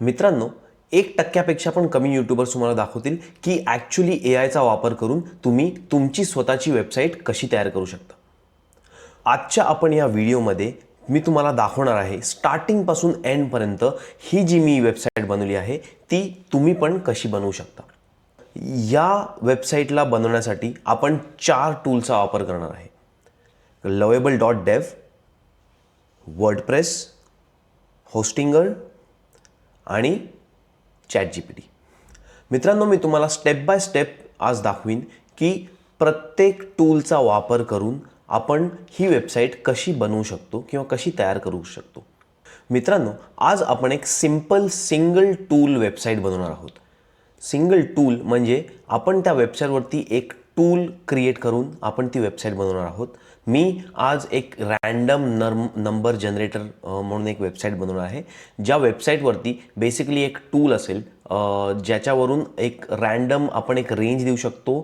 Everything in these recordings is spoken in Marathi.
मित्रांनो एक टक्क्यापेक्षा पण कमी यूट्यूबर्स तुम्हाला दाखवतील की ॲक्च्युली ए आयचा वापर करून तुम्ही तुमची स्वतःची वेबसाईट कशी तयार करू शकता. आजच्या आपण या व्हिडिओमध्ये मी तुम्हाला दाखवणार आहे स्टार्टिंगपासून एंडपर्यंत ही जी मी वेबसाईट बनवली आहे ती तुम्ही पण कशी बनवू शकता. या वेबसाईटला बनवण्यासाठी आपण चार टूलचा वापर करणार आहे. Lovable dot dev WordPress Hostinger आणि चॅट जी पी टी मित्रांनो मी तुम्हाला स्टेप बाय स्टेप आज दाखवीन की प्रत्येक टूलचा वापर करून आपण ही वेबसाईट कशी बनवू शकतो किंवा कशी तयार करू शकतो. मित्रांनो आज आपण एक सिंपल सिंगल टूल वेबसाईट बनवणार आहोत. सिंगल टूल म्हणजे आपण त्या वेबसाईटवरती एक टूल क्रिएट करून आपण ती वेबसाईट बनवणार आहोत. मी आज एक रँडम नर्म नंबर जनरेटर म्हणून एक वेबसाईट बनवणार आहे. ज्या वेबसाईटवरती बेसिकली एक टूल असेल ज्याच्यावरून एक रँडम आपण एक रेंज देऊ शकतो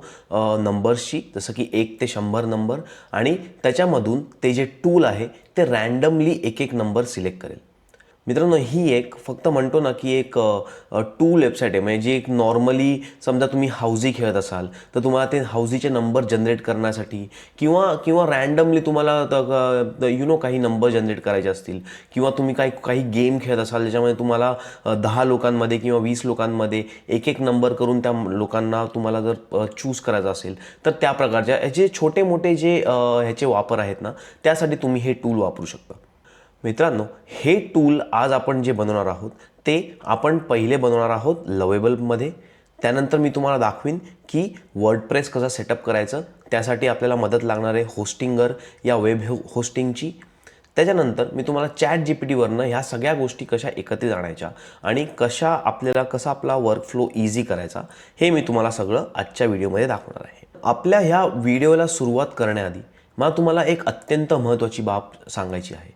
नंबर्सची जसं की एक ते शंभर नंबर आणि त्याच्यामधून ते जे टूल आहे ते रँडमली एक एक नंबर सिलेक्ट करेल. मित्रांनो ही एक फक्त म्हणतो ना की एक टूल वेबसाईट आहे. म्हणजे जी एक नॉर्मली समजा तुम्ही हाऊजी खेळत असाल तर तुम्हाला ते हाऊजीचे नंबर जनरेट करण्यासाठी किंवा किंवा रँडमली तुम्हाला यु नो काही नंबर जनरेट करायचे असतील किंवा तुम्ही काही काही गेम खेळत असाल ज्याच्यामध्ये तुम्हाला दहा लोकांमध्ये किंवा वीस लोकांमध्ये एक एक नंबर करून त्या लोकांना तुम्हाला जर चूज करायचा असेल तर त्या प्रकारच्या जे छोटे मोठे जे ह्याचे वापर आहेत ना त्यासाठी तुम्ही हे टूल वापरू शकता. मित्रांनो हे टूल आज आपण जे बनवणार आहोत ते आपण पहिले बनवणार आहोत लवेबलमध्ये त्यानंतर मी तुम्हाला दाखवीन की वर्डप्रेस कसा सेटअप करायचं त्यासाठी आपल्याला मदत लागणार आहे होस्टिंगर या वेब होस्टिंगची त्याच्यानंतर मी तुम्हाला चॅट जी पी टीवरनं ह्या सगळ्या गोष्टी कशा एकत्रित आणायच्या आणि कशा आपल्याला कसा आपला वर्कफ्लो इझी करायचा हे मी तुम्हाला सगळं आजच्या व्हिडिओमध्ये दाखवणार आहे. आपल्या ह्या व्हिडिओला सुरुवात करण्याआधी मला तुम्हाला एक अत्यंत महत्त्वाची बाब सांगायची आहे.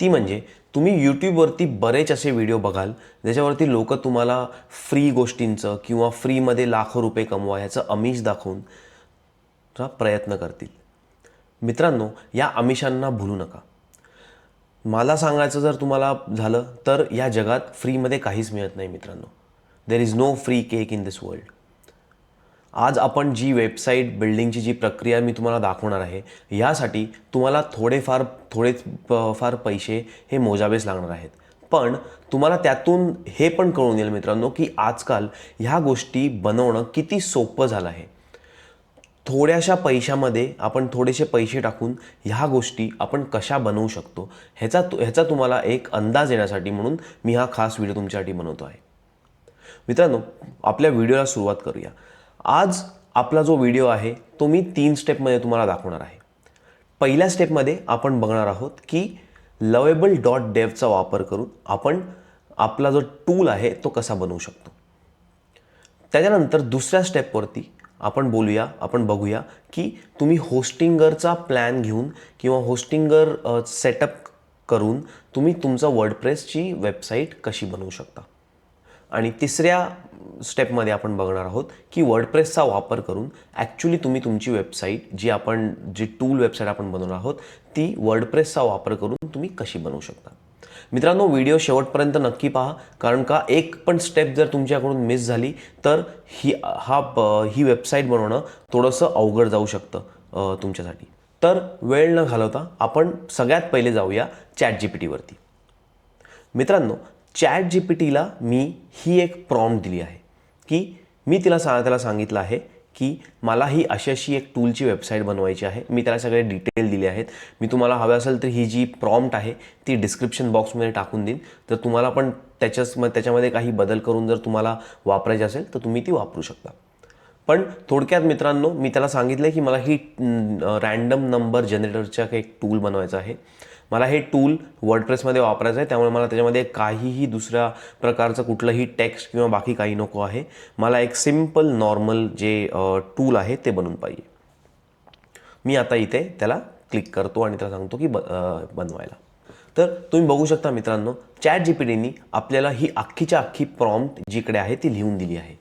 ती म्हणजे तुम्ही यूट्यूबवरती बरेच असे व्हिडिओ बघाल ज्याच्यावरती लोक तुम्हाला फ्री गोष्टींचं किंवा फ्रीमध्ये लाखो रुपये कमवा ह्याचं अमिष दाखवून प्रयत्न करतील. मित्रांनो या अमिषांना भुलू नका. मला सांगायचं जर तुम्हाला झालं तर या जगात फ्रीमध्ये काहीच मिळत नाही मित्रांनो. There is no free cake in this world आज आपण जी वेबसाईट बिल्डिंगची जी प्रक्रिया मी तुम्हाला दाखवणार आहे यासाठी तुम्हाला थोडेफार थोडे फार पैसे हे मोजावेच लागणार आहेत. पण तुम्हाला त्यातून हे पण कळून येईल मित्रांनो की आजकाल ह्या गोष्टी बनवणं किती सोपं झालं आहे. थोड्याशा पैशामध्ये आपण थोडेसे पैसे टाकून ह्या गोष्टी आपण कशा बनवू शकतो ह्याचा ह्याचा तुम्हाला एक अंदाज येण्यासाठी म्हणून मी हा खास व्हिडिओ तुमच्यासाठी बनवतो आहे. मित्रांनो आपल्या व्हिडिओला सुरुवात करूया. आज आपला जो व्हिडिओ आहे तो मी तीन स्टेपमध्ये तुम्हाला दाखवणार आहे. पहिल्या स्टेपमध्ये आपण बघणार आहोत की लवेबल डॉट डेवचा वापर करून आपण आपला जो टूल आहे तो कसा बनवू शकतो. त्याच्यानंतर दुसऱ्या स्टेपवरती आपण बोलूया आपण बघूया की तुम्ही होस्टिंगरचा प्लॅन घेऊन किंवा होस्टिंगर सेटअप करून तुम्ही तुमचा वर्डप्रेसची वेबसाईट कशी बनवू शकता. आणि तिसऱ्या स्टेपमध्ये आपण बघणार आहोत की वर्डप्रेसचा वापर करून ॲक्च्युली तुम्ही तुमची वेबसाईट जी आपण जी टूल वेबसाईट आपण बनवणार आहोत ती वर्डप्रेसचा वापर करून तुम्ही कशी बनवू शकता. मित्रांनो व्हिडिओ शेवटपर्यंत नक्की पहा कारण का एक पण स्टेप जर तुमच्याकडून मिस झाली तर ही हा ही वेबसाईट बनवणं थोडंसं अवघड जाऊ शकतं तुमच्यासाठी. तर वेळ न घालवता आपण सगळ्यात पहिले जाऊया चॅट जी पी टीवरती मित्रांनो चॅट जी पी टीला मी ही एक प्रॉम्प्ट दिली आहे की मी तिला सा त्याला सांगितलं आहे की मला ही अशी अशी एक टूलची वेबसाईट बनवायची आहे. मी त्याला सगळे डिटेल दिले आहेत. मी तुम्हाला हवे असेल तर ही जी प्रॉम्प्ट आहे ती डिस्क्रिप्शन बॉक्समध्ये टाकून देईन. तर तुम्हाला पण त्याच्याच म- त्याच्यामध्ये काही बदल करून जर तुम्हाला वापरायची असेल तर तुम्ही ती वापरू शकता. पण थोडक्यात मित्रांनो मी त्याला सांगितलं की मला ही रँडम नंबर जनरेटरचा एक टूल बनवायचा आहे. मला हे टूल वर्डप्रेसमध्ये वापरायचं आहे. त्यामुळे मला त्याच्यामध्ये काहीही दुसऱ्या प्रकारचं कुठलंही टेक्स्ट किंवा बाकी काही नको आहे. मला एक सिंपल नॉर्मल जे टूल आहे ते बनवून पाहिजे. मी आता इथे त्याला क्लिक करतो आणि त्याला सांगतो की ब बनवायला. तर तुम्ही बघू शकता मित्रांनो चॅट जी पी डीनी आपल्याला ही अख्खीच्या अख्खी प्रॉम्प्ट जिकडे आहे ती लिहून दिली आहे.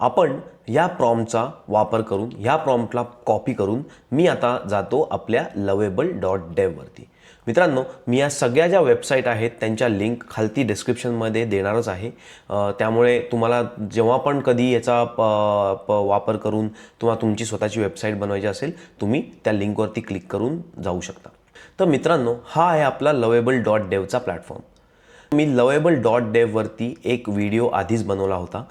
आपण या प्रॉम्प्टचा वापर करून ह्या प्रॉम्प्टला कॉपी करून मी आता जातो आपल्या लवेबल डॉट डेववरती मित्रांनो मी या सगळ्या ज्या वेबसाईट आहेत त्यांच्या लिंक खालती डिस्क्रिप्शनमध्ये देणारच आहे. त्यामुळे तुम्हाला जेव्हा पण कधी याचा प- प- वापर करून तुम्हाला तुमची स्वतःची वेबसाईट बनवायची असेल तुम्ही त्या लिंकवरती क्लिक करून जाऊ शकता. तर मित्रांनो हा आहे आपला लवेबल डॉट डेवचा प्लॅटफॉर्म मी लवेबल डॉट डेववरती एक व्हिडिओ आधीच बनवला होता.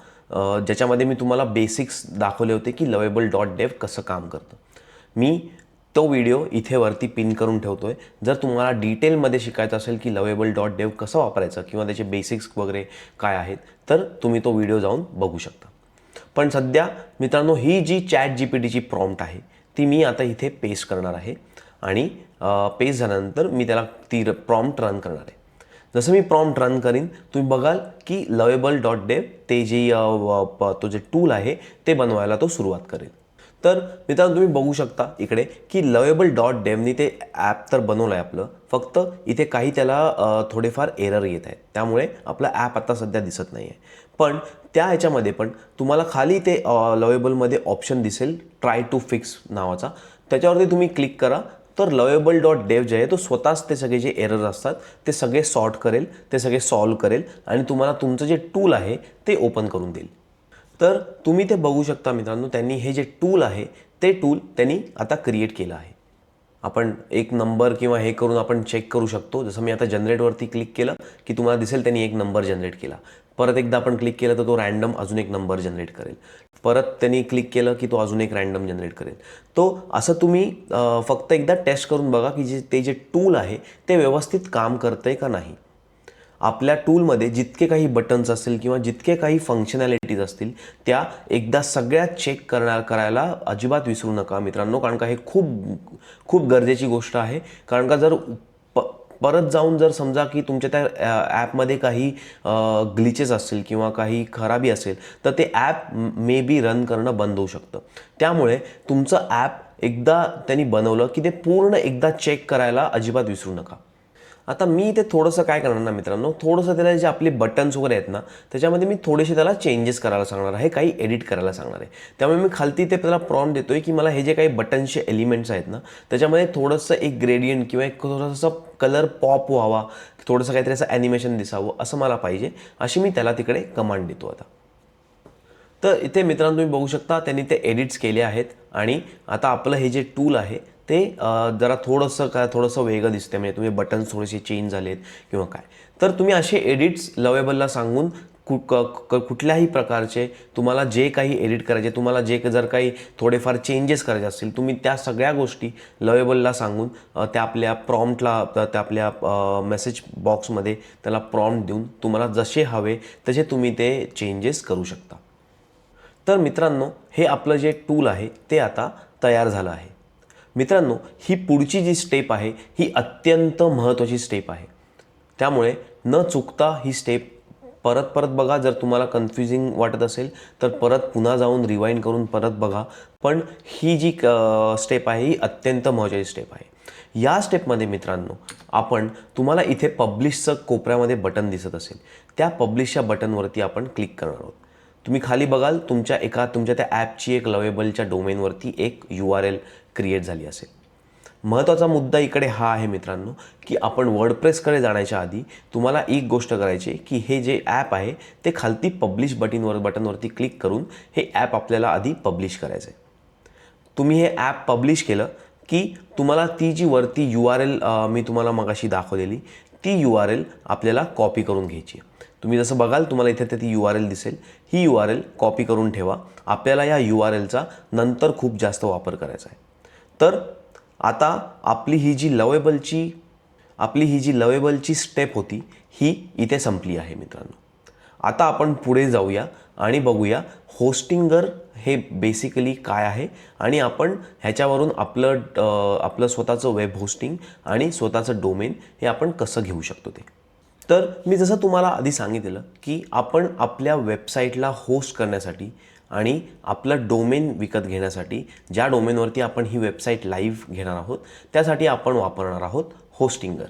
ज्याच्यामध्ये मी तुम्हाला बेसिक्स दाखवले होते की लवेबल डॉट डेव कसं काम करतं. मी तो व्हिडिओ इथे वरती पिन करून ठेवतो आहे जर तुम्हाला डिटेलमध्ये शिकायचं असेल की लवेबल डॉट डेव कसं वापरायचं किंवा त्याचे बेसिक्स वगैरे काय आहेत तर तुम्ही तो व्हिडिओ जाऊन बघू शकता. पण सध्या मित्रांनो ही जी चॅट जी पी टीची प्रॉम्प्ट आहे ती मी आता इथे पेस्ट करणार आहे आणि पेस्ट झाल्यानंतर मी त्याला ती प्रॉम्प्ट रन करणार आहे. जसं मी प्रॉम्प्ट रन करीन तुम्ही बघाल की लवेबल डॉट डेव ते जे तो जे टूल आहे ते बनवायला तो सुरुवात करेल. तर मित्रांनो तुम्ही बघू शकता इकडे की लवेबल डॉट डेवनी ते ॲप तर बनवलं आहे आपलं. फक्त इथे काही त्याला थोडेफार एरर येत आहेत. त्यामुळे आपलं ॲप आता सध्या दिसत नाही आहे पण त्या ह्याच्यामध्ये पण तुम्हाला खाली ते लवेबलमध्ये ऑप्शन दिसेल ट्राय टू फिक्स नावाचा. त्याच्यावरती तुम्ही क्लिक करा. तर लवेबल डॉट डेव जे आहे तो स्वतःच ते सगळे जे एरर असतात ते सगळे सॉर्ट करेल ते सगळे सॉल्व करेल आणि तुम्हाला तुमचं जे टूल आहे ते ओपन करून देईल. तर तुम्ही ते बघू शकता मित्रांनो त्यांनी हे जे टूल आहे ते टूल त्यांनी आता क्रिएट केलं आहे. आपण एक नंबर किंवा हे करून आपण चेक करू शकतो. जसं मी आता जनरेटवरती क्लिक केलं की तुम्हाला दिसेल त्यांनी एक नंबर जनरेट केला. परत एकदा आपण क्लिक केलं तर तो रॅन्डम अजून एक नंबर जनरेट करेल. परत त्यांनी क्लिक केलं की तो अजून एक रॅन्डम जनरेट करेल. तो असं तुम्ही फक्त एकदा टेस्ट करून बघा की जे ते जे टूल आहे ते व्यवस्थित काम करतं आहे का नाही. आपल्या टूलमध्ये जितके काही बटन्स असतील किंवा जितके काही फंक्शनॅलिटीज असतील त्या एकदा सगळ्या चेक करणार करायला अजिबात विसरू नका मित्रांनो. कारण का हे खूप खूप गरजेची गोष्ट आहे. कारण का जर प परत जाऊन जर समजा की तुमच्या त्या ॲपमध्ये काही ग्लिचेस असतील किंवा काही खराबी असेल तर ते ॲप मे बी रन करणं बंद होऊ शकतं. त्यामुळे तुमचं ॲप एकदा त्यांनी बनवलं की ते पूर्ण एकदा चेक करायला अजिबात विसरू नका. आता मी इथे थोडंसं काय करणार ना मित्रांनो थोडंसं त्याला जे आपले बटन्स वगैरे आहेत ना त्याच्यामध्ये मी थोडेसे त्याला चेंजेस करायला सांगणार आहे काही एडिट करायला सांगणार आहे. त्यामुळे मी खालती ते त्याला प्रॉन देतोय की मला हे जे काही बटन्सचे एलिमेंट्स आहेत ना त्याच्यामध्ये थोडंसं एक ग्रेडियंट किंवा एक थोडंसं कलर पॉप व्हावा थोडंसं काहीतरी असं ॲनिमेशन दिसावं असं मला पाहिजे अशी मी त्याला तिकडे कमांड देतो आता. तर इथे मित्रांनो तुम्ही बघू शकता त्यांनी ते एडिट्स केले आहेत आणि आता आपलं हे जे टूल आहे ते जरा थोडंसं काय थोडंसं वेगळं दिसते म्हणजे तुम्ही बटन्स थोडेसे चेंज झालेत किंवा काय. तर तुम्ही असे एडिट्स लवेबलला सांगून कु क क- कुठल्याही प्रकारचे तुम्हाला जे काही एडिट करायचे तुम्हाला जे क- जर काही थोडेफार चेंजेस करायचे असतील तुम्ही त्या सगळ्या गोष्टी लवेबलला सांगून त्या आपल्या प्रॉम्प्टला त्या आपल्या मेसेज बॉक्समध्ये त्याला प्रॉम्प्ट देऊन तुम्हाला जसे हवे तसे तुम्ही ते चेंजेस करू शकता. तर मित्रांनो हे आपलं जे टूल आहे ते आता तयार झालं आहे. मित्रांनो ही पुढची जी स्टेप आहे ही अत्यंत महत्त्वाची स्टेप आहे. त्यामुळे न चुकता ही स्टेप परत परत बघा. जर तुम्हाला कन्फ्युजिंग वाटत असेल तर परत पुन्हा जाऊन रिवाईंड करून परत बघा. पण ही जी स्टेप आहे ही अत्यंत महत्त्वाची स्टेप आहे. या स्टेपमध्ये मित्रांनो आपण तुम्हाला इथे पब्लिशचं कोपऱ्यामध्ये बटन दिसत असेल. त्या पब्लिशच्या बटनवरती आपण क्लिक करणार आहोत. तुम्ही खाली बघाल तुमच्या एका तुमच्या त्या ॲपची एक लवेबलच्या डोमेनवरती एक यू आर एल क्रिएट झाली असेल. महत्त्वाचा मुद्दा इकडे हा आहे मित्रांनो की आपण वर्डप्रेसकडे जाण्याच्या आधी तुम्हाला एक गोष्ट करायची आहे की हे जे ॲप आहे ते खालती पब्लिश बटनवर बटनवरती क्लिक करून हे ॲप आपल्याला आधी पब्लिश करायचं आहे तुम्ही हे ॲप पब्लिश केलं की तुम्हाला ती जी वरती यू आर एल मी तुम्हाला मगाशी दाखवलेली ती यू आर एल आपल्याला कॉपी करून घ्यायची आहे. तुम्ही जसं बघाल तुम्हाला इथे ती यू आर एल दिसेल. ही यू आर एल कॉपी करून ठेवा. आपल्याला या यू आर एलचा नंतर खूप जास्त वापर करायचा आहे. तर आता आपली ही जी लवेबलची आपली ही जी लवेबलची स्टेप होती ही इथे संपली आहे मित्रांनो. आता आपण पुढे जाऊया आणि बघूया होस्टिंगर हे बेसिकली काय आहे आणि आपण ह्याच्यावरून आपलं आपलं स्वतःचं वेब होस्टिंग आणि स्वतःचं डोमेन हे आपण कसं घेऊ शकतो ते. तर मी जसं तुम्हाला आधी सांगितलं की आपण आपल्या वेबसाईटला होस्ट करण्यासाठी आणि आपलं डोमेन विकत घेण्यासाठी ज्या डोमेनवरती आपण ही वेबसाईट लाईव्ह घेणार आहोत त्यासाठी आपण वापरणार आहोत होस्टिंगर.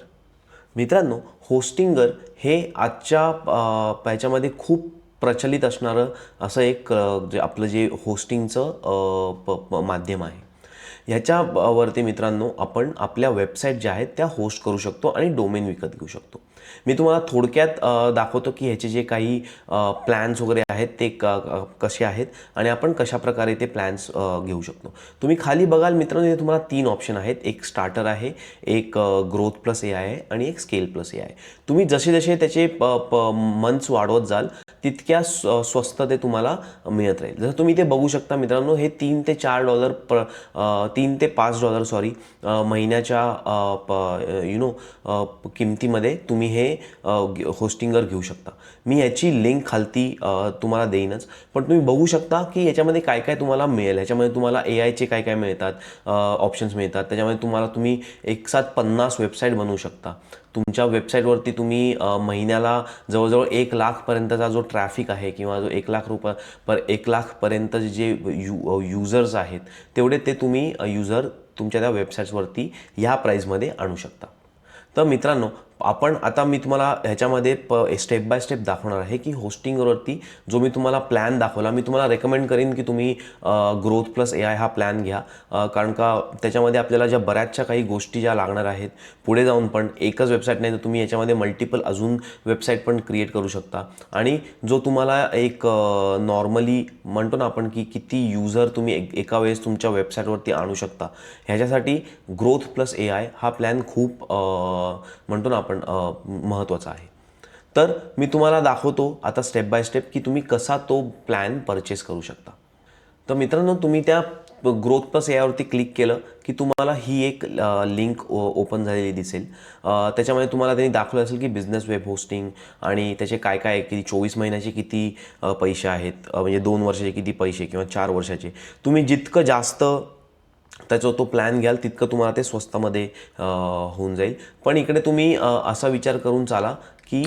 मित्रांनो होस्टिंगर हे आजच्या याच्यामध्ये ह्याच्यामध्ये खूप प्रचलित असणारं असं एक जे आपलं जे होस्टिंगचं प माध्यम आहे. ह्याच्यावरती मित्रांनो आपण आपल्या वेबसाईट ज्या आहेत त्या होस्ट करू शकतो आणि डोमेन विकत घेऊ शकतो. मी तुम्हाला थोडक्यात दाखवतो की ह्याचे जे काही प्लॅन्स वगैरे आहेत ते क कसे आहेत आणि आपण कशा प्रकारे ते प्लॅन्स घेऊ शकतो. तुम्ही खाली बघाल मित्रांनो इथे तुम्हाला तीन ऑप्शन आहेत. एक स्टार्टर आहे एक ग्रोथ प्लस ए आहे आणि एक स्केल प्लस ए आहे. तुम्ही जसे जसे त्याचे मंथ्स वाढवत जाल तितक्या स्व- स्वस्त ते तुम्हाला मिळत राहील. जसं तुम्ही ते बघू शकता मित्रांनो हे तीन ते चार डॉलर प तीन ते पाच डॉलर सॉरी महिन्याच्या यु नो किमतीमध्ये तुम्ही हे होस्टिंगर घेऊ शकता. मी याची लिंक खालती तुम्हाला देईनच. पण तुम्ही बघू शकता की याच्यामध्ये काय काय तुम्हाला मिळेल. ह्याच्यामध्ये तुम्हाला ए आयचे काय काय मिळतात ऑप्शन्स मिळतात. त्याच्यामध्ये तुम्हाला तुम्ही एक साथ पन्नास वेबसाईट बनवू शकता. तुमच्या वेबसाईटवरती तुम्ही महिन्याला जवळजवळ एक लाखपर्यंतचा जो ट्रॅफिक आहे किंवा जो एक लाख रुपये पर एक लाखपर्यंत जे यू युजर्स आहेत तेवढे ते तुम्ही युजर तुमच्या त्या वेबसाईट्सवरती ह्या प्राईजमध्ये आणू शकता. तर मित्रांनो आपण आता मी तुम्हाला ह्याच्यामध्ये प स्टेप बाय स्टेप दाखवणार आहे की होस्टिंगवरती जो मी तुम्हाला प्लॅन दाखवला मी तुम्हाला रेकमेंड करीन की तुम्ही ग्रोथ प्लस ए आय हा प्लॅन घ्या. कारण का त्याच्यामध्ये आपल्याला ज्या बऱ्याचशा काही गोष्टी ज्या लागणार आहेत पुढे जाऊन पण एकच वेबसाईट नाही तर तुम्ही याच्यामध्ये मल्टिपल अजून वेबसाईट पण क्रिएट करू शकता. आणि जो तुम्हाला एक नॉर्मली म्हणतो ना आपण की किती युजर तुम्ही एक एका वेळेस तुमच्या वेबसाईटवरती आणू शकता. ह्याच्यासाठी ग्रोथ प्लस ए आय हा प्लॅन खूप म्हणतो ना आपण महत्त्वाचं महत्त्वाचा आहे. तर मी तुम्हाला दाखवतो आता स्टेप बाय स्टेप की तुम्ही कसा तो प्लॅन परचेस करू शकता. तर मित्रांनो तुम्ही त्या ग्रोथ प्लस यावरती क्लिक केलं की तुम्हाला ही एक लिंक ओपन झालेली दिसेल. त्याच्यामध्ये तुम्हाला त्यांनी दाखवलं असेल की बिझनेस वेब होस्टिंग आणि त्याचे काय काय आहे, किती चोवीस महिन्याचे किती पैसे आहेत म्हणजे दोन वर्षाचे किती पैसे किंवा चार वर्षाचे. तुम्ही जितकं जास्त त्याचा तो प्लॅन घ्याल तितकं तुम्हाला ते स्वस्तामध्ये होऊन जाईल. पण इकडे तुम्ही असा विचार करून चाला की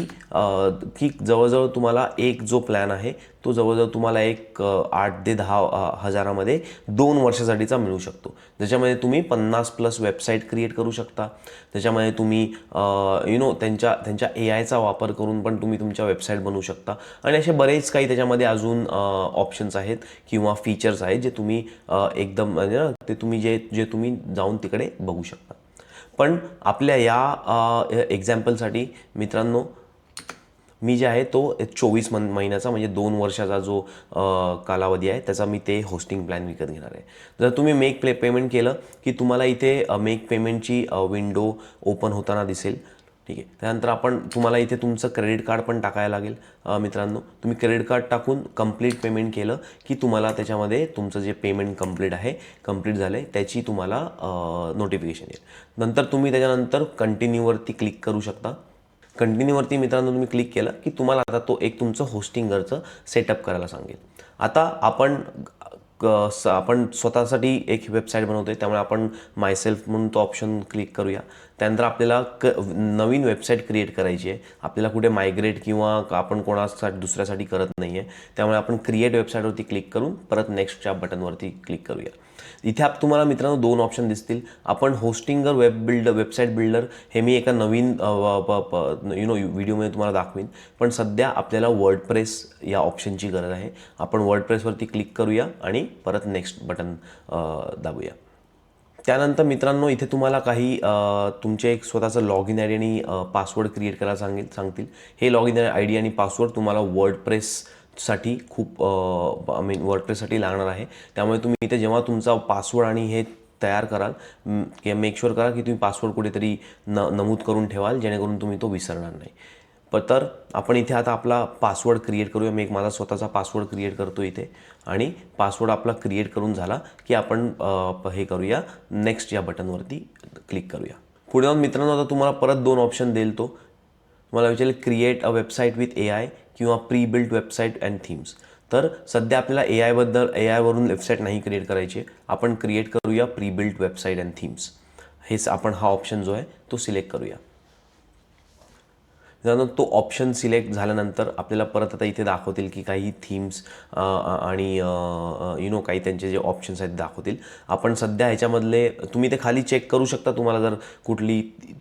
की जवळजवळ तुम्हाला एक जो प्लॅन आहे तो जवळजवळ तुम्हाला एक आठ ते दहा हजारामध्ये दोन वर्षासाठीचा मिळू शकतो. ज्याच्यामध्ये तुम्ही पन्नास प्लस वेबसाईट क्रिएट करू शकता. त्याच्यामध्ये तुम्ही यु नो त्यांच्या त्यांच्या ए आयचा वापर करून पण तुम्ही तुमच्या वेबसाईट बनवू शकता. आणि असे बरेच काही त्याच्यामध्ये अजून ऑप्शन्स आहेत किंवा फीचर्स आहेत जे तुम्ही एकदम म्हणजे ना ते तुम्ही जे जे तुम्ही जाऊन तिकडे बघू शकता. पण आपल्या या एक्झाम्पलसाठी मित्रांनो मी जे आहे तो चोवीस मन महिन्याचा म्हणजे दोन वर्षाचा जो कालावधी आहे त्याचा मी ते होस्टिंग प्लॅन विकत घेणार आहे. जर तुम्ही मेक प्ले पेमेंट केलं की तुम्हाला इथे मेक पेमेंटची विंडो ओपन होताना दिसेल. ठीक आहे. त्यानंतर आपण तुम्हाला इथे तुमचं क्रेडिट कार्ड पण टाकायला लागेल मित्रांनो. तुम्ही क्रेडिट कार्ड टाकून कंप्लीट पेमेंट केलं की तुम्हाला त्याच्यामध्ये तुमचं जे पेमेंट कंप्लीट आहे कंप्लीट झालं आहे त्याची तुम्हाला नोटिफिकेशन येईल. नंतर तुम्ही त्याच्यानंतर कंटिन्यूवरती क्लिक करू शकता. कंटिन्यूवरती मित्रांनो तुम्ही क्लिक केलं की तुम्हाला आता तो एक तुमचं होस्टिंगरचं सेटअप करायला सांगेल. आता आपण स- आपण स्वतःसाठी एक वेबसाईट बनवतोय त्यामुळे आपण मायसेल्फ म्हणून तो ऑप्शन क्लिक करूया. त्यानंतर आपल्याला क नवीन वेबसाईट क्रिएट करायची आहे. आपल्याला कुठे मायग्रेट किंवा आपण कोणासाठी दुसऱ्यासाठी करत नाही आहे त्यामुळे आपण क्रिएट वेबसाईटवरती क्लिक करून परत नेक्स्टच्या बटनवरती क्लिक करूया. इथे आप तुम्हाला मित्रांनो दोन ऑप्शन दिसतील. आपण Hostinger web builder website builder हे मी एका नवीन यु नो व्हिडिओमध्ये तुम्हाला दाखवीन. पण सध्या आपल्याला वर्डप्रेस या ऑप्शनची गरज आहे. आपण वर्डप्रेसवरती क्लिक करूया आणि परत नेक्स्ट बटन दाबूया. त्यानंतर मित्रांनो इथे तुम्हाला काही तुमचे एक स्वतःचं लॉग इन आय डी आणि पासवर्ड क्रिएट करायला सांगेल सांगतील. हे लॉग इन आय डी आणि पासवर्ड तुम्हाला साठी खूप आय मीन वर्कप्लेससाठी लागणार आहे. त्यामुळे तुम्ही इथे जेव्हा तुमचा पासवर्ड आणि हे तयार कराल किंवा कि मेक शुअर करा की तुम्ही पासवर्ड कुठेतरी न नमूद करून ठेवाल जेणेकरून तुम्ही तो विसरणार नाही. प तर आपण इथे आता आपला पासवर्ड क्रिएट करूया. मी एक माझा स्वतःचा पासवर्ड क्रिएट करतो इथे. आणि पासवर्ड आपला क्रिएट करून झाला की आपण हे करूया. नेक्स्ट या बटनवरती क्लिक करूया. पुढे जाऊन मित्रांनो आता तुम्हाला परत दोन ऑप्शन देईल तो. तुम्हाला विचारेल create a website with A I किंवा pre built website and themes तर सध्या आपल्याला ए आयबद्दल ए आयवरून वेबसाईट नाही क्रिएट करायची. आपण क्रिएट करूया pre built website and themes हेच आपण हा ऑप्शन जो आहे तो सिलेक्ट करूया. त्यानंतर तो ऑप्शन सिलेक्ट झाल्यानंतर आपल्याला परत आता इथे दाखवतील की काही थीम्स आणि यु नो काही त्यांचे जे ऑप्शन्स आहेत ते दाखवतील. आपण सध्या ह्याच्यामधले तुम्ही ते खाली चेक करू शकता. तुम्हाला जर कुठली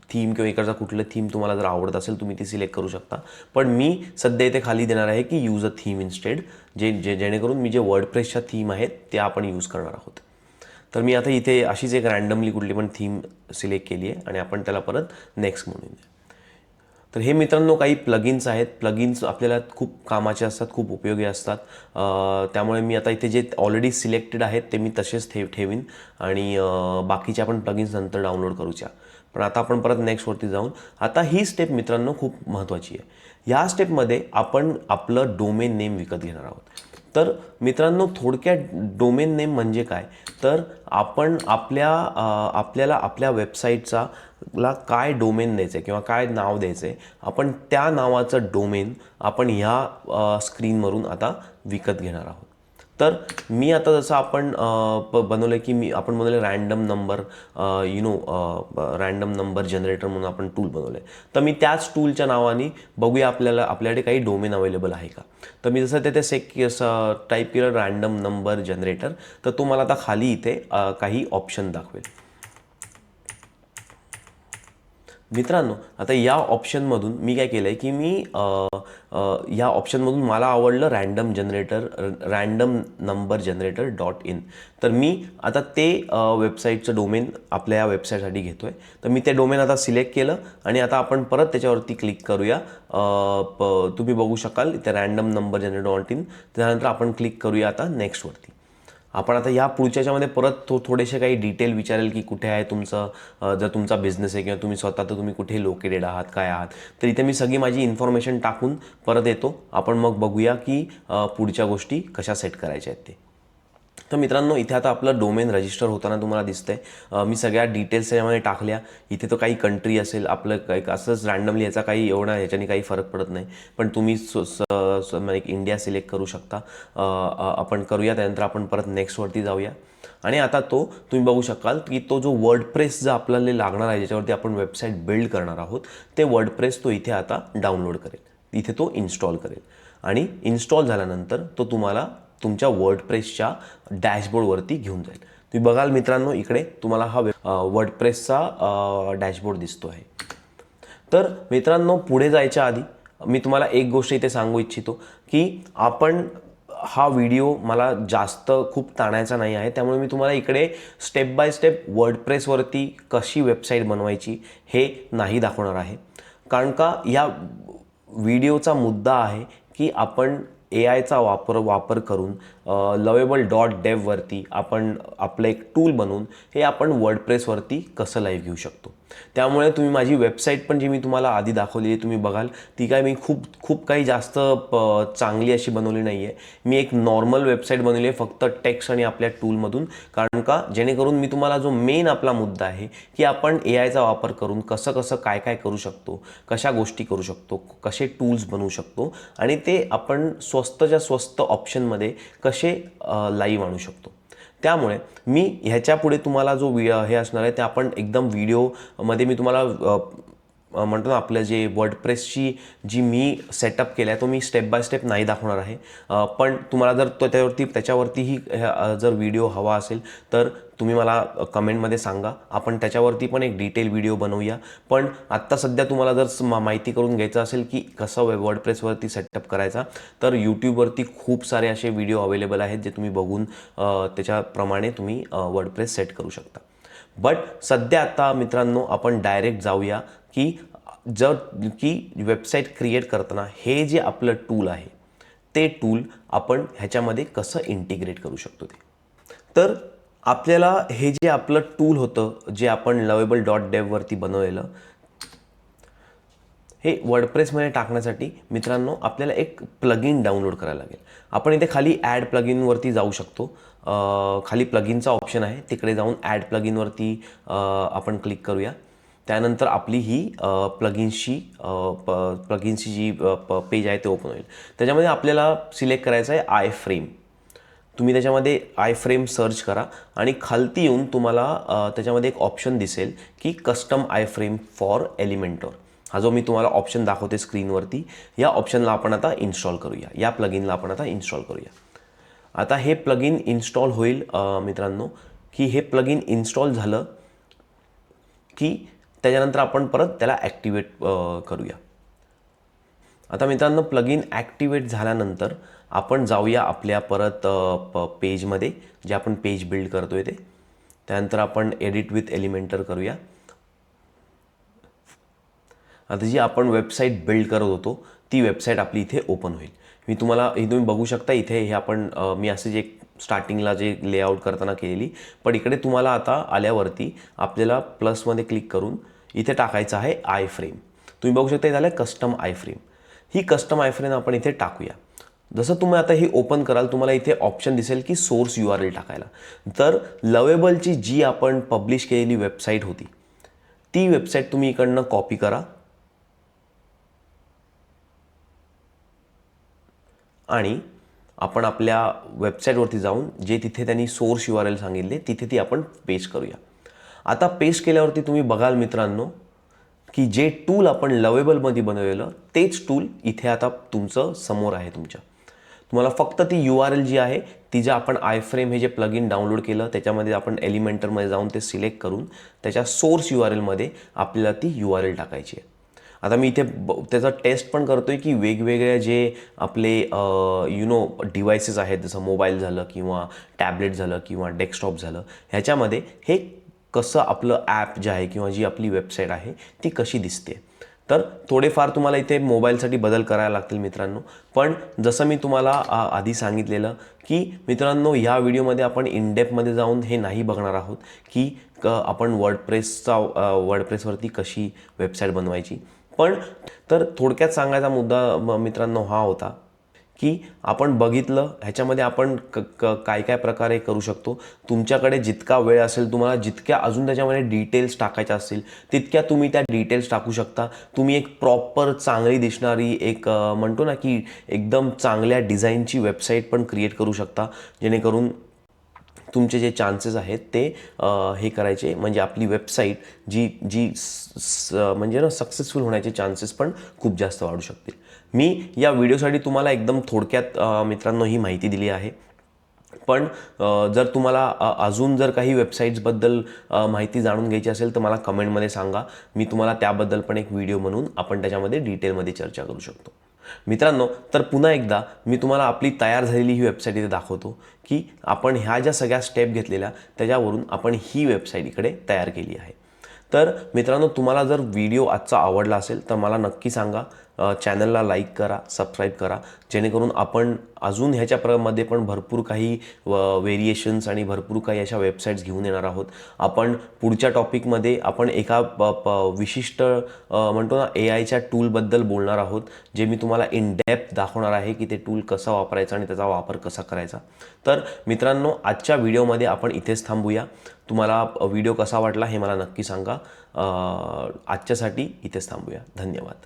थीम किंवा इकडचा कुठलं थीम तुम्हाला जर आवडत असेल तुम्ही ती सिलेक्ट करू शकता. पण मी सध्या इथे खाली देणार आहे की यूज अ थीम इन्स्टेड जे जे जेणेकरून मी जे वर्डप्रेसच्या थीम आहेत त्या आपण यूज करणार आहोत. तर मी आता इथे अशीच एक रँडमली कुठली पण थीम सिलेक्ट केली आहे आणि आपण त्याला परत नेक्स्ट म्हणून तर हे मित्रांनो काही प्लगिन्स आहेत. प्लगिन्स आपल्याला खूप कामाचे असतात खूप उपयोगी असतात. त्यामुळे मी आता इथे जे ऑलरेडी सिलेक्टेड आहेत ते मी तसेच ठेव ठेवीन. आणि बाकीचे आपण प्लगिन्स नंतर डाउनलोड करूच्या. पण आता आपण परत नेक्स्टवरती जाऊन आता ही स्टेप मित्रांनो खूप महत्त्वाची आहे. ह्या स्टेपमध्ये आपण आपलं डोमेन नेम विकत घेणार आहोत. तर मित्रांनो थोडक्यात डोमेन नेम म्हणजे काय? तर आपण आपल्या आपल्याला आपल्या वेबसाईटचा ला काय डोमेन द्यायचं आहे किंवा काय नाव द्यायचं आहे आपण त्या नावाचं डोमेन आपण ह्या स्क्रीनवरून आता विकत घेणार आहोत. तर मी आता जसं आपण प बनवलं आहे की मी आपण बनवले random number you know random number generator म्हणून आपण टूल बनवलं आहे तर मी त्याच टूलच्या नावाने बघूया आपल्याला आपल्याकडे काही डोमेन अवेलेबल आहे का. तर मी जसं तिथे सेक टाईप केलं रँडम नंबर जनरेटर तर तो मला आता खाली इथे काही ऑप्शन दाखवेल. मित्रांनो आता या ऑप्शनमधून मी काय केलं आहे की मी या ऑप्शनमधून मला आवडलं random generator random number generator dot in तर मी आता ते वेबसाईटचं डोमेन आपल्या या वेबसाईटसाठी घेतो आहे तर मी ते डोमेन आता सिलेक्ट केलं आणि आता आपण परत त्याच्यावरती क्लिक करूया. प तुम्ही बघू शकाल इथे random number generator dot in त्यानंतर आपण क्लिक करूया आता नेक्स्टवरती आपण आता या पुढच्या याच्यामध्ये परत थो थोडेसे काही डिटेल विचारेल की कुठे आहे तुमचं जर तुमचा बिझनेस आहे किंवा तुम्ही स्वतः तर तुम्ही कुठे लोकेटेड आहात काय आहात. तर इथे मी सगळी माझी इन्फॉर्मेशन टाकून परत येतो. आपण मग बघूया की पुढच्या गोष्टी कशा सेट करायच्या आहेत ते. तर मित्रांनो इथे आता आपलं डोमेन रजिस्टर होताना तुम्हाला दिसतंय. आहे मी सगळ्या डिटेल्स यामध्ये टाकल्या. इथे तो काही कंट्री असेल आपलं काही असंच रँडमली याचा काही एवढा ह्याच्याने काही फरक पडत नाही. पण तुम्ही सो म्हणजे इंडिया सिलेक्ट करू शकता. आपण करूया त्यानंतर आपण परत नेक्स्टवरती जाऊया. आणि आता तो तुम्ही बघू शकाल की तो जो वर्ड प्रेस जो आपल्याला लागणार आहे ज्याच्यावरती आपण वेबसाईट बिल्ड करणार आहोत ते वर्ड प्रेस तो इथे आता डाउनलोड करेल. इथे तो इन्स्टॉल करेल. आणि इन्स्टॉल झाल्यानंतर तो तुम्हाला तुमच्या वर्डप्रेसच्या डॅशबोर्डवरती घेऊन जाईल. तुम्ही बघाल मित्रांनो इकडे तुम्हाला हा वर्डप्रेसचा डॅशबोर्ड दिसतो आहे. तर मित्रांनो पुढे जायच्या आधी मी तुम्हाला एक गोष्ट इथे सांगू इच्छितो की आपण हा व्हिडिओ मला जास्त खूप ताणायचा नाही आहे. त्यामुळे मी तुम्हाला इकडे स्टेप बाय स्टेप वर्डप्रेसवरती कशी वेबसाईट बनवायची हे नाही दाखवणार आहे. कारण का या व्हिडिओचा मुद्दा आहे की आपण ए आयचा वापर वापर करून लवेबल डॉट डेववरती आपण आपलं एक टूल बनवून हे आपण वर्डप्रेसवरती कसं लाईव्ह घेऊ शकतो. त्यामुळे तुम्ही माझी वेबसाईट पण जी मी तुम्हाला आधी दाखवली आहे तुम्ही बघाल ती काय मी खूप खूप काही जास्त प- चांगली अशी बनवली नाही आहे मी एक नॉर्मल वेबसाईट बनवली आहे फक्त टेक्स्ट आणि आपल्या टूलमधून कारण का? जेणेकरून मी तुम्हाला जो मेन आपला मुद्दा आहे की आपण ए आयचा वापर करून कसं कसं काय काय करू शकतो कशा गोष्टी करू शकतो कसे टूल्स बनवू शकतो आणि ते आपण स्वस्तच्या स्वस्त ऑप्शनमध्ये कसे लाईव्ह आणू शकतो. त्यामुळे मी ह्याच्यापुढे तुम्हाला जो वि हे असणार आहे ते आपण एकदम व्हिडिओमध्ये मी तुम्हाला म्हणतो ना आपलं जे वर्डप्रेसची जी मी सेटअप केला आहे तो मी स्टेप बाय स्टेप नाही दाखवणार आहे. पण तुम्हाला जर तो त्यावरती त्याच्यावरतीही जर व्हिडिओ हवा असेल तर तुम्ही मला कमेंटमध्ये सांगा. आपण त्याच्यावरती पण एक डिटेल व्हिडिओ बनवूया. पण आत्ता सध्या तुम्हाला जर मा- माहिती करून घ्यायचं असेल की कसं वर्ड वर्डप्रेसवरती सेटअप करायचा तर यूट्यूबवरती खूप सारे असे व्हिडिओ अवेलेबल आहेत जे तुम्ही बघून त्याच्याप्रमाणे तुम्ही वर्डप्रेस सेट करू शकता. बट सध्या आता मित्रांनो आपण डायरेक्ट जाऊया की जर की वेबसाईट क्रिएट करताना हे जे आपलं टूल आहे ते टूल आपण ह्याच्यामध्ये कसं इंटिग्रेट करू शकतो ते? तर आपल्याला हे जे आपलं टूल होतं जे आपण लवेबल डॉट डेववरती बनवलेलं हे वर्डप्रेसमध्ये टाकण्यासाठी मित्रांनो आपल्याला एक प्लगिन डाउनलोड करायला लागेल. आपण इथे खाली ॲड प्लगिनवरती जाऊ शकतो. खाली प्लगिनचा ऑप्शन आहे. तिकडे जाऊन ॲड प्लगिनवरती आपण क्लिक करूया. त्यानंतर आपली ही प्लगिन्सची प्लगिन्सची जी पेज आहे ते ओपन होईल. त्याच्यामध्ये आपल्याला सिलेक्ट करायचं आहे आय फ्रेम तुम्ही त्याच्यामध्ये आय फ्रेम सर्च करा आणि खालती येऊन तुम्हाला त्याच्यामध्ये एक ऑप्शन दिसेल की custom iframe for Elementor हा जो मी तुम्हाला ऑप्शन दाखवते स्क्रीनवरती या ऑप्शनला आपण आता इन्स्टॉल करूया. या प्लगिनला आपण आता इन्स्टॉल करूया. आता हे प्लगिन इन्स्टॉल होईल मित्रांनो. की हे प्लगिन इन्स्टॉल झालं की त्याच्यानंतर आपण परत त्याला ॲक्टिवेट करूया. आता मित्रांनो प्लगिन ॲक्टिवेट झाल्यानंतर आपण जाऊया आपल्या परत प पेजमध्ये जे आपण पेज बिल्ड करतो आहे ते. त्यानंतर आपण एडिट विथ एलिमेंटर करूया. आता जी आपण वेबसाईट बिल्ड करत होतो ती वेबसाईट आपली इथे ओपन होईल. मी तुम्हाला हे तुम्ही बघू शकता इथे हे आपण मी असे जे स्टार्टिंगला जे लेआउट करताना केलेली पण इकडे तुम्हाला आता आल्यावरती आपल्याला प्लसमध्ये क्लिक करून इथे टाकायचं आहे आय फ्रेम तुम्ही बघू शकता हे झालं कस्टम आय फ्रेम ही कस्टम आय फ्रेम आपण इथे टाकूया. जसं तुम्ही आता हे ओपन कराल तुम्हाला इथे ऑप्शन दिसेल की सोर्स यू आर एल टाकायला. तर लवेबलची जी आपण पब्लिश केलेली वेबसाईट होती ती वेबसाईट तुम्ही इकडनं कॉपी करा. आणि आपण आपल्या वेबसाईटवरती जाऊन जे तिथे त्यांनी सोर्स यू आर एल सांगितले तिथे ती आपण पेस्ट करूया. आता पेस्ट केल्यावरती तुम्ही बघाल मित्रांनो की जे टूल आपण लवेबलमध्ये बनवलेलं तेच टूल इथे आता तुमचं समोर आहे तुमच्या. तुम्हाला फक्त ती यू आर एल जी आहे तिच्या आपण आय फ्रेम हे जे प्लग इन डाउनलोड केलं त्याच्यामध्ये आपण एलिमेंटरमध्ये जाऊन ते सिलेक्ट करून त्याच्या सोर्स यू आर एलमध्ये आपल्याला ती यू आर एल टाकायची आहे. आता मी इथे ब- त्याचा टेस्ट पण करतो आहे की वेगवेगळ्या जे आपले यु नो डिव्हायसेस आहेत जसं मोबाईल झालं किंवा टॅबलेट झालं किंवा डेस्कटॉप झालं ह्याच्यामध्ये हे कसं आपलं ॲप जे आहे किंवा जी आपली वेबसाईट आहे ती कशी दिसते. तर थोडेफार तुम्हाला इथे मोबाईलसाठी बदल करायला लागतील मित्रांनो. पण जसं मी तुम्हाला आधी सांगितलेलं की मित्रांनो ह्या व्हिडिओमध्ये आपण इनडेपमध्ये जाऊन हे नाही बघणार आहोत की क आपण वर्डप्रेसचा वर्डप्रेसवरती कशी वेबसाईट बनवायची. पण तर थोडक्यात सांगायचा मुद्दा म- मित्रांनो हा होता की आपण बघितलं ह्याच्यामध्ये आपण क क काय काय प्रकारे करू शकतो. तुमच्याकडे जितका वेळ असेल तुम्हाला जितक्या अजून त्याच्यामध्ये डिटेल्स टाकायच्या असतील तितक्या तुम्ही त्या डिटेल्स टाकू शकता. तुम्ही एक प्रॉपर चांगली दिसणारी एक म्हणतो ना की एकदम चांगल्या डिझाईनची वेबसाईट पण क्रिएट करू शकता. जेणेकरून तुमचे जे चान्सेस आहेत ते हे करायचे. म्हणजे आपली वेबसाईट जी जी म्हणजे ना सक्सेसफुल होण्याचे चान्सेस पण खूप जास्त वाढू शकतील. मी या व्हिडिओसाठी तुम्हाला एकदम थोडक्यात मित्रांनो ही माहिती दिली आहे. पण जर तुम्हाला अजून जर काही वेबसाईट्सबद्दल माहिती जाणून घ्यायची असेल तर मला कमेंटमध्ये सांगा. मी तुम्हाला त्याबद्दल पण एक व्हिडिओ म्हणून आपण त्याच्यामध्ये डिटेलमध्ये चर्चा करू शकतो. मित्रांनो तर पुन्हा एकदा मी तुम्हाला आपली तयार झालेली ही वेबसाईट इथे दाखवतो की आपण ह्या ज्या सगळ्या स्टेप घेतलेल्या त्याच्यावरून आपण ही वेबसाईट इकडे तयार केली आहे. तर मित्रांनो तुम्हाला जर व्हिडिओ आजचा आवडला असेल तर मला नक्की सांगा. चॅनलला लाईक करा सबस्क्राईब करा. जेणेकरून आपण अजून ह्याच्या प्रमध्ये पण भरपूर काही व्हेरिएशन्स आणि भरपूर काही अशा वेबसाईट्स घेऊन येणार आहोत. आपण पुढच्या टॉपिकमध्ये आपण एका प- प- विशिष्ट म्हणतो ना ए आयच्या टूलबद्दल बोलणार आहोत जे मी तुम्हाला इन डेप्थ दाखवणार आहे की ते टूल कसं वापरायचं आणि त्याचा वापर कसा करायचा. तर मित्रांनो आजच्या व्हिडिओमध्ये आपण इथेच थांबूया. तुम्हाला व्हिडिओ कसा वाटला हे मला नक्की सांगा. आजच्यासाठी इथेच थांबूया. धन्यवाद.